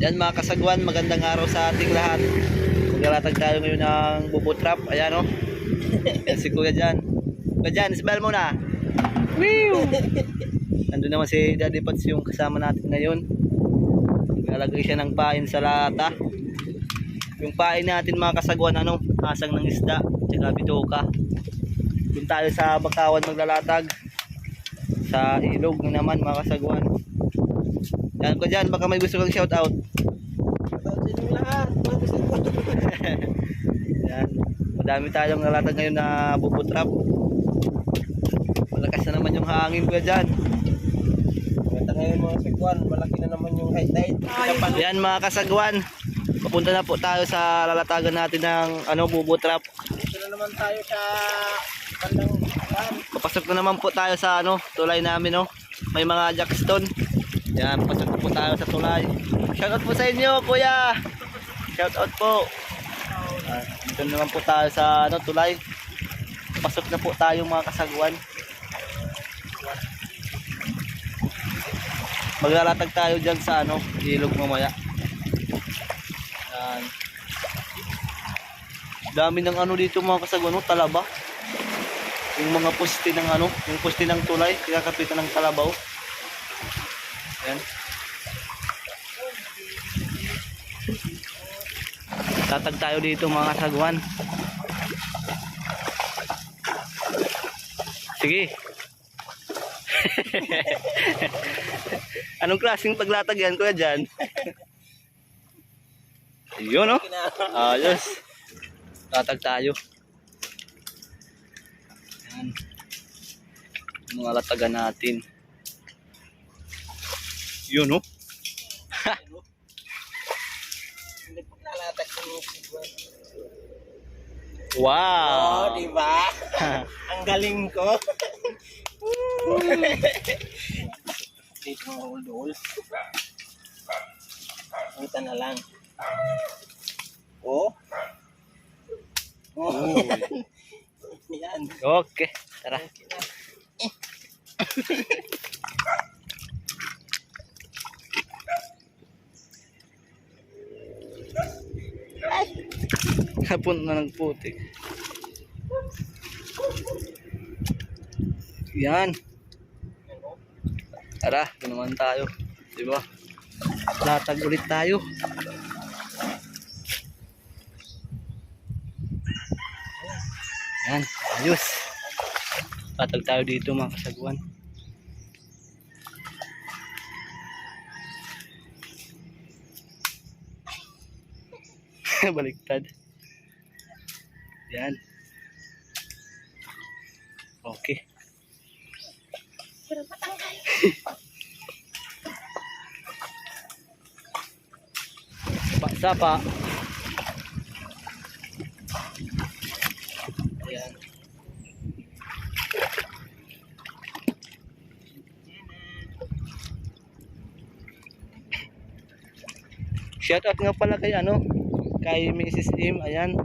Yan mga kasagwan, magandang araw sa ating lahat. Maglalatag tayo ngayon ng bubutrap. Ayan o. Yan si Kuya Jan. Kuya Jan, isbel mo na. Woo! Nandun naman si Daddy Pats yung kasama natin ngayon. Naglalagay siya ng pain sa lata. Yung pain natin mga kasagwan, ano, asang ng isda, tsaka bitoka. Doon tayo sa Bakawan maglalatag. Sa ilog na naman mga kasagwan. Yan ko dyan, baka may gusto kong shout out. Yan. Madami tayong nalatag ngayon na bubutrap. Malakas na naman yung hangin ko dyan. Maganda ngayon mga sigwan. Malaki na naman yung high tide. Yan mga kasagwan. Papunta na po tayo sa lalatagan natin ng ano, bubutrap. Dito na naman tayo sa bandang. Papasok na naman po tayo sa ano, tulay namin no. May mga jackstone. Yan, na po tayo sa tulay. Shoutout po sa inyo, kuya. Shoutout po. Ah, dito na naman po tayo sa ano, tulay. Pasok na po tayo mga kasagwan. Maglalatag tayo dyan sa ano, ilog mamaya. Yan. Dami ng ano dito mga kasagwan, no? talaba yung mga poste ng ano, yung poste ng tulay, kinakapitan ng kalabaw. Yan. Tatag tayo dito mga sagwan. Sige. Anong klaseng paglatag yan, kuya dyan? Yun, no? Ayos. Tatag tayo. Yan. Mga latagan natin. Yun, no? Wow! Oh, di ba? Ang galing ko. Dito uldol. Kita na lang. Oh. Oh. Yan. Okay, tara. Hapon na ng puti. Yan. Tara, naman tayo. Di ba? Latag ulit tayo. Yan, ayos. Latag tayo dito mga kasagwan. Baliktad. Yan. Okay. Sapa, sapa. Yan. Shout out nga pala kay ano, kay Mrs. Im, ayan.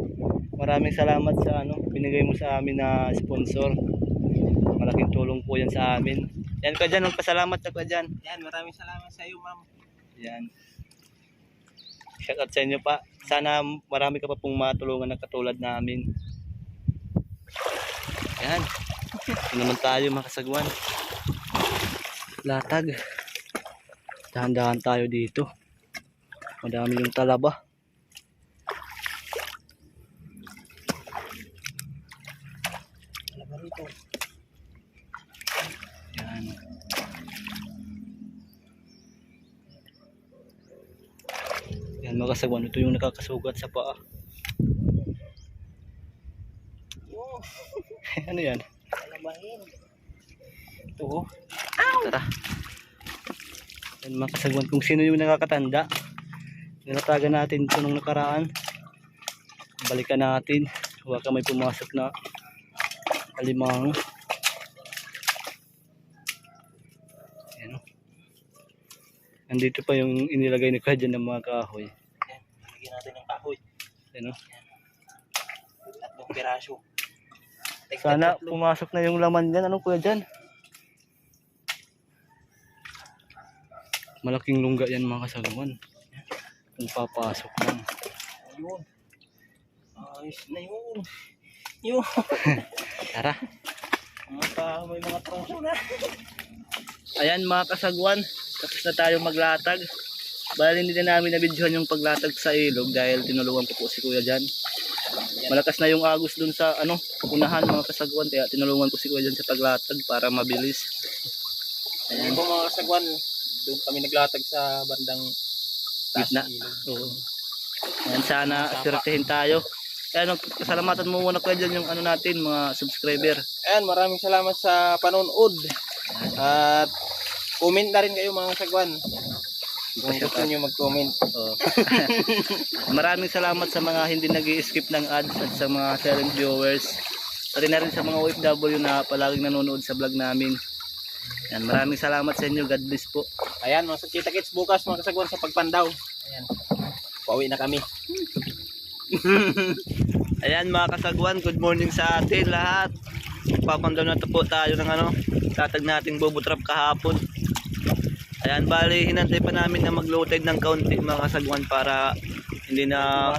Maraming salamat sa ano, binigay mo sa amin na sponsor. Malaking tulong po yan sa amin. Yan ka dyan, magpasalamat ka dyan. Yan, maraming salamat sa iyo, ma'am. Yan. Shout out sa inyo pa. Sana marami ka pa pong matulungan na katulad namin. Yan. Ito naman tayo makasagwan. Latag. Dahan-dahan tayo dito. Madami yung talaba. Alam mo rito. Yan. Yan mga kasagwan. Ito yung nakakasugat sa paa. Ano yan? Ito oh. Tara. Yan mga kasagwan. Kung sino yung nakakatanda. Nilatagan natin ito nung nakaraan. Balikan natin. Baka may pumasok na alimang. Oh. Nandito pa yung inilagay ni Kadyan ng mga kahoy. Yan, lagyan natin ng kahoy. Yan oh. Tatlong piraso. Tek- Sana pumasok na yung laman dyan. Anong kuya dyan? Malaking lungga yan mga kasagawan. Kung papasok lang. Ayun. Ayos na yun. Yun. Tara. Mata, may mga trangso na. Ayan mga kasagwan, tapos na tayo maglatag. Bali hindi na namin nabidyohan yung paglatag sa ilog dahil tinulungan ko po si kuya dyan. Malakas na yung agos dun sa ano, unahan mga kasagwan kaya tinulungan ko si kuya dyan sa paglatag para mabilis. Ayan po mga kasagwan. Doon kami naglatag sa bandang taas ilog. Oo. Ayan sana swertehin tayo. Kaya pasalamatan mo muna kuya dyan yung ano natin mga subscriber. Ayan, maraming salamat sa panonood. At comment na rin kayo mga kasagwan. Kung gusto nyo mag-comment. Maraming salamat sa mga hindi nag skip ng ads at sa mga silent viewers. Pati na rin sa mga OFW na palaging nanonood sa vlog namin. Yan, maraming salamat sa inyo. God bless po. Ayan, mga kita-kits bukas mga kasagwan sa pagpandaw. Ayan. Pauwi na kami. Ayan mga kasagwan, good morning sa atin lahat. Papandaw na to po tayo ng ano, tatag nating bobotrap kahapon. Ayan, bali hinantay pa namin na mag-low tide ng kaunti mga kasagwan para hindi na.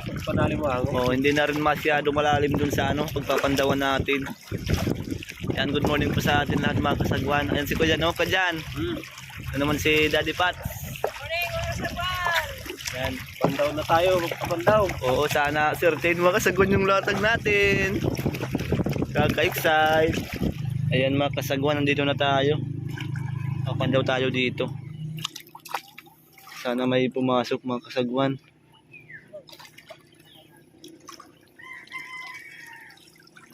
Oh, hindi na rin masyado malalim dun sa ano, pagpapandawan natin. Yan, good morning po sa atin lahat mga kasagwan. Ayan si Kuya no, ka dyan. Hmm. Ano naman si Daddy Pat. Ayan, pandaw na tayo. Magpapandaw. Oo, sana certain mga kasagwan yung latag natin. Kaka-excite. Ayan mga kasagwan, nandito na tayo. Papandaw tayo dito. Sana may pumasok mga kasagwan.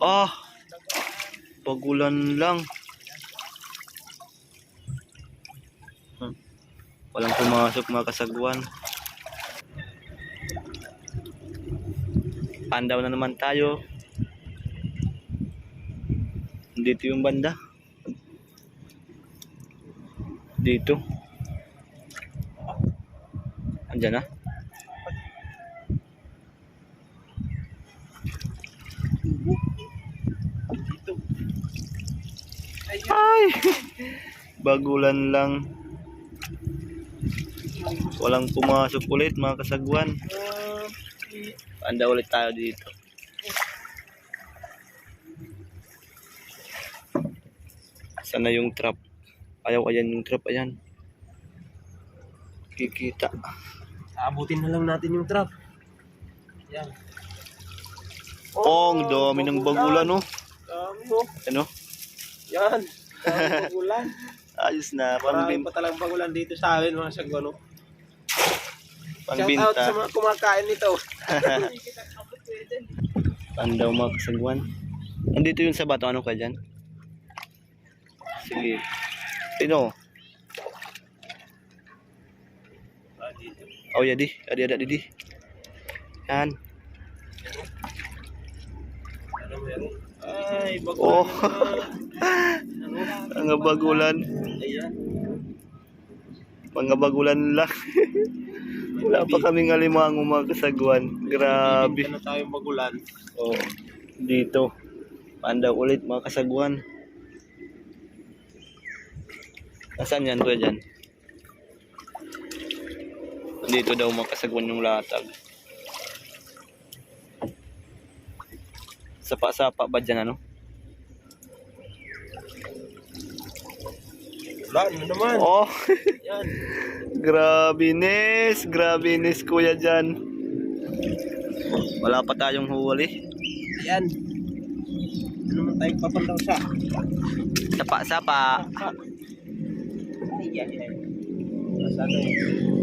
Ah! Pagulan lang. Hmm. Walang pumasok mga kasagwan. Pandaw na naman tayo. Dito yung banda. Dito. Andyan na. Ay! Bagulan lang. Walang pumasok ulit mga kasagwan. Panda ulit tayo dito. Sana yung trap? Ayaw ayan yung trap ayan. Kikita. Abutin na lang natin yung trap. Ayan. Oh, ang dami ng bagulan no. Dami oh. Ano? Yan. Dami bagulan. Ayos na. Marami pa talagang bagulan dito sa amin mga sagwan. oh. Shout out pangbinta. sa mga kumakain nito. Pandaw mga kasagwan. Andito yung sa bato. Ano ka dyan? Sige. Sino? Oh, yadi. Adi, ada, didi. Yan. Ano meron? Ay, bagulan Oh. na naman. Mga bagulan. Ayan. Mga bagulan lang. Wala pa kaming alimango mga kasagwan. Grabe. Ano tayong bagulan? Oh, dito. Pandaw ulit mga kasagwan. Nasaan yan kuya dyan? Dito daw mga kasagwan yung latag. Sapa-sapa ba dyan ano? Wala ano naman. Oh, Yan. grabe nis. Grabe nis kuya dyan. Wala pa tayong huli. Yan. Ano naman tayong papandaw sa? Sapa-sapa. Ay, yan, yan. Sana eh.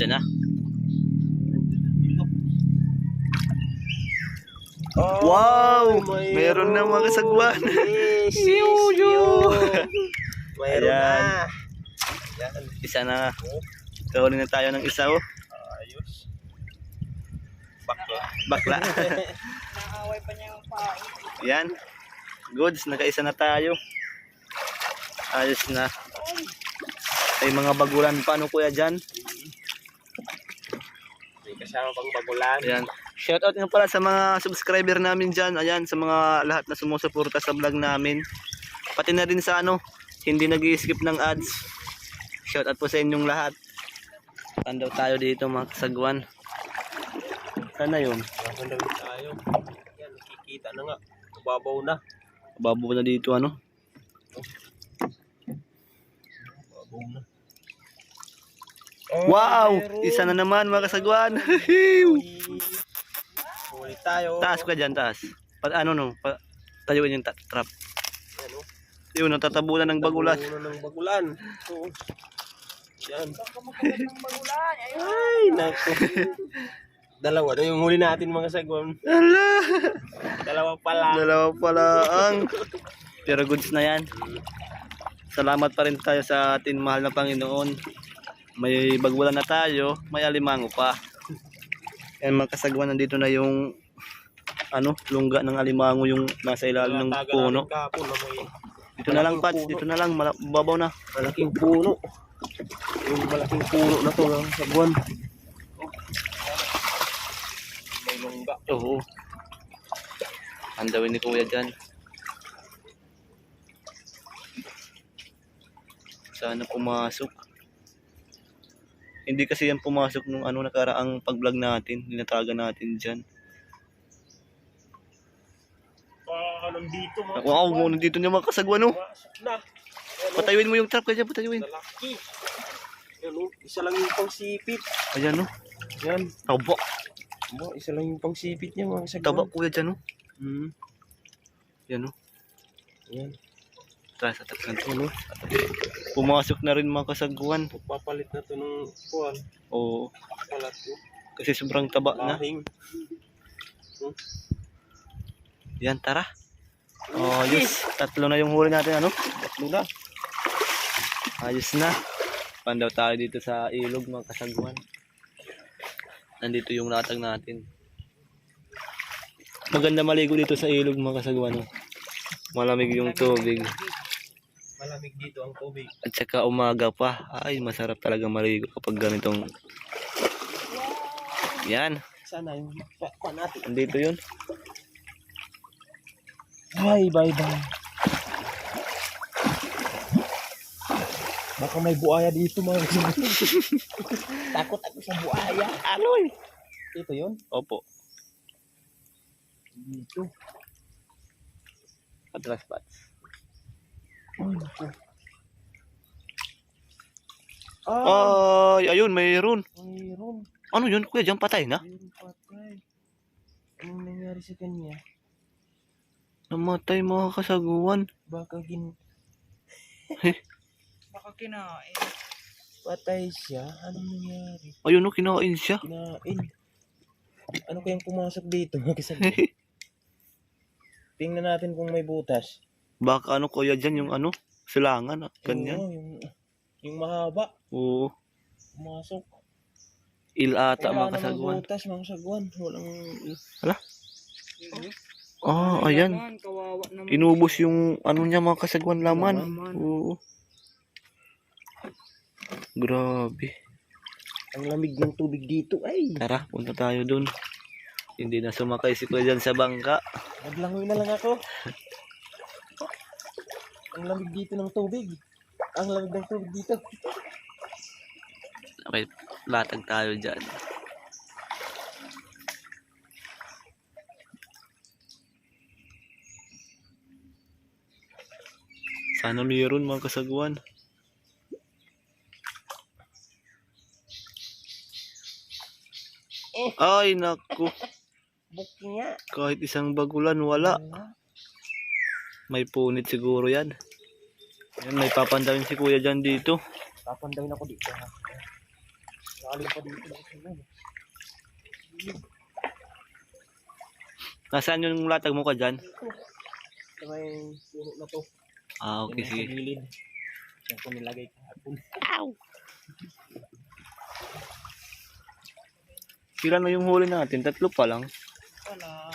Dyan na. Oh, Wow! Meron na mga kasagwan. Yes, yes, Yo, Ayan. na. Yan. Isa na. Kahuli na tayo ng isa oh. Ayos. Bakla. Bakla. Naaway pa niya yung pao. Yan. Goods, nakaisa na tayo. Ayos na. Ay mga bagulan pa ano kuya dyan. May kasama pang bagulan. Ayan. Shoutout nga pala sa mga subscriber namin dyan. Ayan, sa mga lahat na sumusuporta sa vlog namin. Pati na rin sa ano, hindi nag skip ng ads. Shout out po sa inyong lahat. Saan daw tayo dito mga kasagwan? Saan na yun? Nasaan daw tayo? Yan, nakikita na nga. Babaw na. Babo na dito ano? Babaw na. Wow! meron. Isa na naman mga kasagwan. Huli tayo. taas ka dyan, taas. Pa, ano no? Pa, tayuin yung trap. Yan, oh. Yun, natatabunan ng bagulan. Tabunan ng bagulan. So, yan. Ay, naku. Dalawa na yung huli natin mga sagwan. Ala! Dalawa pala. Dalawa pala ang. Pero goods na yan. Salamat pa rin tayo sa atin mahal na Panginoon. May bagulan na tayo, may alimango pa. Yan mga kasagwan, nandito na yung ano, lungga ng alimango yung nasa ilalim ng puno. Dito na lang, Pats. Dito na lang. Babaw na. malaking puno. Yung malaking puno na to ng sagwan. May lungga. Oo. Andawin ni Kuya dyan. Sana pumasok. Hindi kasi yan pumasok nung ano nakaraang pag-vlog natin. Ninataga natin dyan. Ah, nandito mga Wow, nandito niya oh. Pasok na. Patayuin mo yung trap ka dyan, patayuin. lalaki. Yan, isa lang yung pang sipit. Ayan oh. Yan. Taba. Mo, isa lang yung pang sipit niya mga sagwan. Taba kuya dyan oh. Hmm. Yan oh. Yan. Tara sa taksan to no. Pumasok na rin mga kasagwan. Papalit na to ng kuwan. Oo. Palat to. Kasi sobrang taba na. Lahing. Yan, tara. Oh, yes. Tatlo na yung huli natin, ano? Tatlo na. Ayos na. Pandaw tayo dito sa ilog, mga kasagwan. Nandito yung latag natin. Maganda maligo dito sa ilog, mga kasagwan. Malamig yung tubig. Malamig dito ang tubig. At saka umaga pa. Ay, masarap talaga maligo kapag ganitong... Yan. Sana yung pa, natin. Nandito yun. Bye, bye, bye. Baka may buaya dito mga. Takot ako sa buaya. Aloy! Ito yun? Opo. Dito. Atras pats. Ah, Ay, ayun, mayroon. mayroon. Ano yun, kuya? Diyan patay na? Mayroon patay. Anong nangyari sa kanya? Namatay mga kasaguan. Baka gin... Baka kinain. Patay siya? Anong nangyari? Ayun, no, kinain siya. Kinain. Ano kayang pumasok dito? Tingnan natin kung may butas. Baka ano kuya dyan yung ano, silangan, ah, ganyan. Oo, yung, yung mahaba. Oo. Pumasok. Il ata Wala mga namang kasaguan. butas, mga sagwan. Walang... Ah, ayan. Laman, kawawa naman. Inubos yung ano niya mga kasaguan laman. Laman. Oo. Grabe. Ang lamig ng tubig dito. Ay! Tara, punta tayo dun. Hindi na sumakay si kuya dyan sa bangka. Naglangoy na lang ako. Ang lamig dito ng tubig. Ang lamig ng tubig dito. Okay, latag tayo dyan. Sana mayroon mga kasaguan. Ay, naku. Kahit isang bagulan, wala. May punit siguro yan. Yan, may papandawin si kuya dyan dito. Papandawin ako dito. Ha? Lalim pa dito. Nasaan yung latag mo ka dyan? Sa may puno na to. Ah, okay, sige. Sa gilid. Yan ko nilagay kahapon. Sila na yung huli natin, tatlo pa lang. Wala.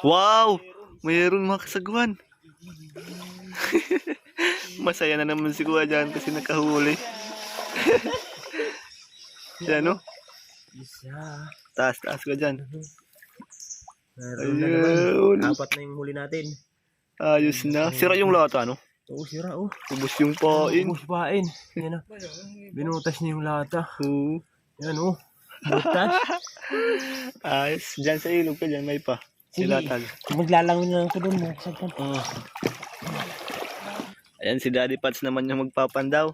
Wow! Mayroon mga kasaguan. Masaya na naman si kuya dyan kasi nakahuli. Yan no? Isa. Taas, taas ka dyan. Meron na naman. Apat na yung huli natin. Ayos na. Sira yung lata, no? Oo, sira oh. Ubus yung pain. Ubus pain. Yan na. Binutas niya yung lata. Oo. Yan oh. Butas. Ayos. Diyan sa ilog ka dyan, may pa. Sige. Silatag. Maglalangon na lang ko doon. mga kasagwan. Oh. Ayan si Daddy Pats naman yung magpapandaw.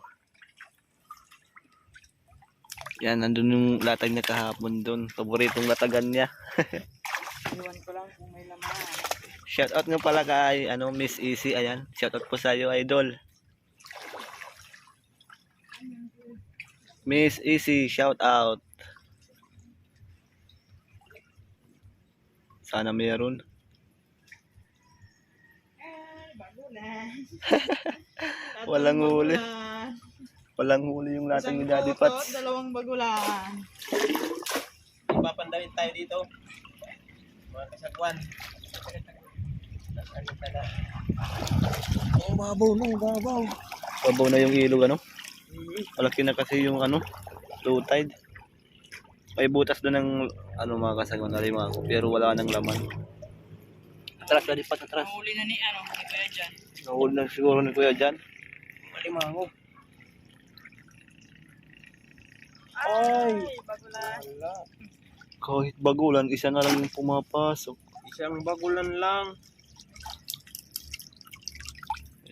Yan, nandun yung latag niya kahapon doon. Paboritong latagan niya. Iwan ko lang kung may laman. Shoutout nga pala kay ano, Miss Easy. Ayan, shoutout po sa iyo, idol. Miss Easy, shout out. Sana meron. Walang huli. Walang huli yung latag Isang ni Daddy Pats. dalawang bagulan. Ipapandawin tayo dito. Mga kasagwan. Oh, babaw no, babaw. Babaw na yung ilog ano. Malaki na kasi yung ano, low tide. May butas doon ng ano mga kasagwan na lima ko pero wala nang laman. Atras Daddy Pats, atras. Mahuli na ni ano, ni Kuya dyan. Nahuli na siguro ni Kuya dyan. Malimango. Ay, bagulan. Wala. Kahit bagulan, isa na lang yung pumapasok. Isang bagulan lang.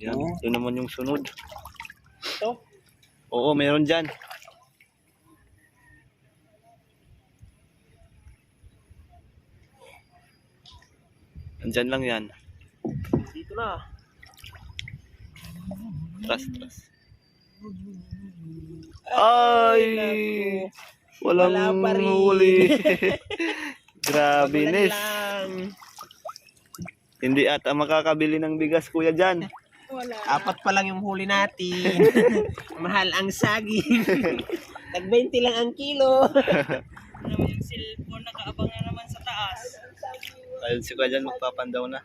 Ayan, Oo. yun naman yung sunod. Ito. Oo, meron dyan. Andyan lang yan. Dito na. Tras, tras. Ay! Walang Wala pa rin. huli. Grabe, lang. Hindi ata makakabili ng bigas, kuya, dyan. Wala. Apat pa lang yung huli natin. Mahal ang saging. Tag 20 lang ang kilo. Ano naman yung cellphone, nakaabang na naman sa taas. Ayun si kuya dyan, magpapandaw na.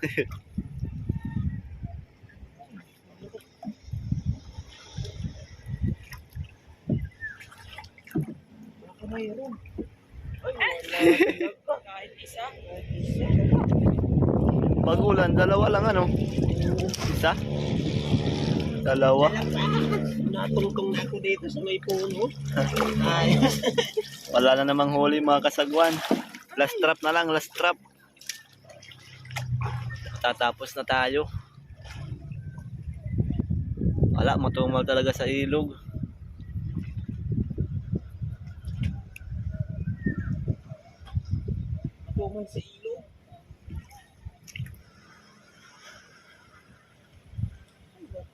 Kahit isa. Bagulan, dalawa lang ano? Isa? Dalawa. Natungtong ako dito sa may puno. Ay. Wala na namang huli mga kasagwan. Last trap na lang, last trap. Tatapos na tayo. Wala, matumal talaga sa ilog. Tumal sa ilog.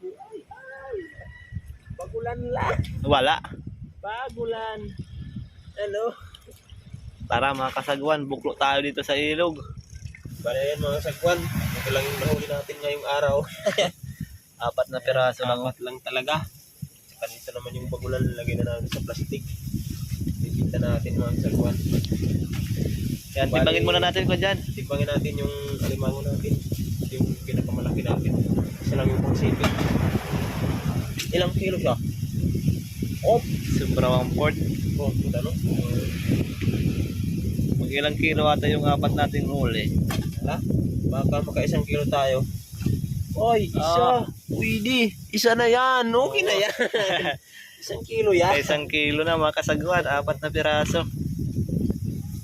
Ay, ay. Bagulan lang. Wala. Bagulan. Ano? Tara mga kasagwan, buklo tayo dito sa ilog. Bala yan mga sagwan. Ito lang yung nahuli natin ngayong araw. Apat na piraso lang. Apat lang talaga. Saka dito naman yung bagulan lagay na natin sa plastic. Bibinta natin mga sagwan. Yan, timbangin muna natin ko dyan. Timbangin natin yung alimango natin. Yung pinakamalaki natin. Isa lang yung pangsipit. Ilang kilo siya? Oh, Sobra ang port. oh, puta no? Mag ilang kilo ata yung apat nating huli. Ha? Baka maka isang kilo tayo. Oy, Ah. isa. Pwede. Isa na yan. Okay na yan. isang kilo yan. Isang kilo na mga kasagwan, apat na piraso.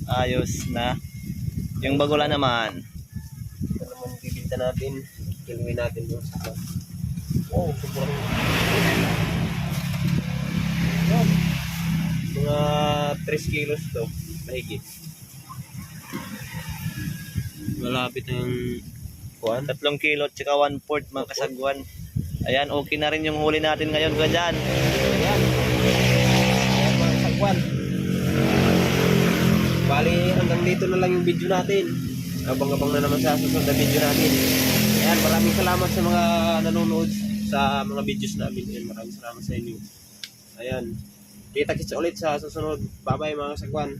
Ayos na. Yung bagula naman. Ito naman bibinta natin. Kiluin natin yung sa Oh, sobrang Yan. Mga 3 kilos to. Mahigit. Malapit ang kuwan. Tatlong kilo at saka one fourth mga kasagwan. Ayan, okay na rin yung huli natin ngayon ko dyan. Ayan. Ayan mga sagwan. Bali, hanggang dito na lang yung video natin. Abang-abang na naman sa susunod na video natin. Ayan, maraming salamat sa mga nanonood sa mga videos namin. Ayan, maraming salamat sa inyo. Ayan. Kita kits ulit sa susunod. Bye-bye mga sagwan.